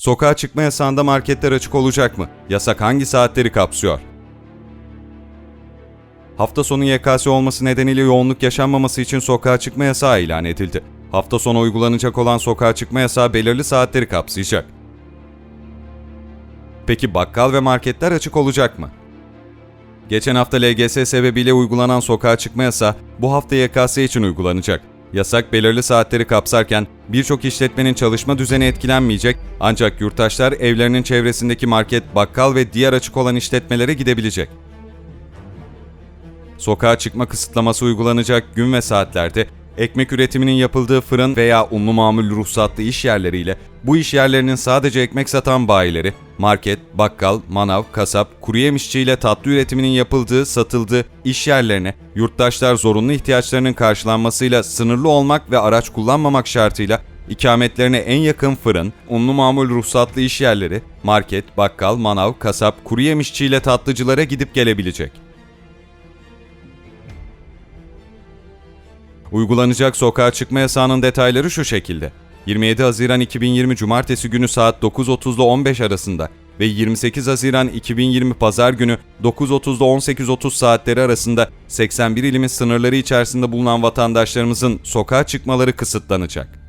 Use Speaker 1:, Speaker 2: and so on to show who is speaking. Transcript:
Speaker 1: Sokağa çıkma yasağında marketler açık olacak mı? Yasak hangi saatleri kapsıyor? Hafta sonu YKS olması nedeniyle yoğunluk yaşanmaması için sokağa çıkma yasağı ilan edildi. Hafta sonu uygulanacak olan sokağa çıkma yasağı belirli saatleri kapsayacak. Peki bakkal ve marketler açık olacak mı? Geçen hafta LGS sebebiyle uygulanan sokağa çıkma yasağı bu hafta YKS için uygulanacak. Yasak belirli saatleri kapsarken birçok işletmenin çalışma düzeni etkilenmeyecek ancak yurttaşlar evlerinin çevresindeki market, bakkal ve diğer açık olan işletmelere gidebilecek. Sokağa çıkma kısıtlaması uygulanacak gün ve saatlerde ekmek üretiminin yapıldığı fırın veya unlu mamul ruhsatlı iş yerleriyle bu iş yerlerinin sadece ekmek satan bayileri, market, bakkal, manav, kasap, kuru yemişçi ile tatlı üretiminin yapıldığı, satıldığı iş yerlerine yurttaşlar zorunlu ihtiyaçlarının karşılanmasıyla sınırlı olmak ve araç kullanmamak şartıyla ikametlerine en yakın fırın, unlu mamul ruhsatlı iş yerleri, market, bakkal, manav, kasap, kuru yemişçi ile tatlıcılara gidip gelebilecek. Uygulanacak sokağa çıkma yasağının detayları şu şekilde. 27 Haziran 2020 Cumartesi günü saat 9.30 ile 15 arasında ve 28 Haziran 2020 Pazar günü 9.30 ile 18.30 saatleri arasında 81 ilimin sınırları içerisinde bulunan vatandaşlarımızın sokağa çıkmaları kısıtlanacak.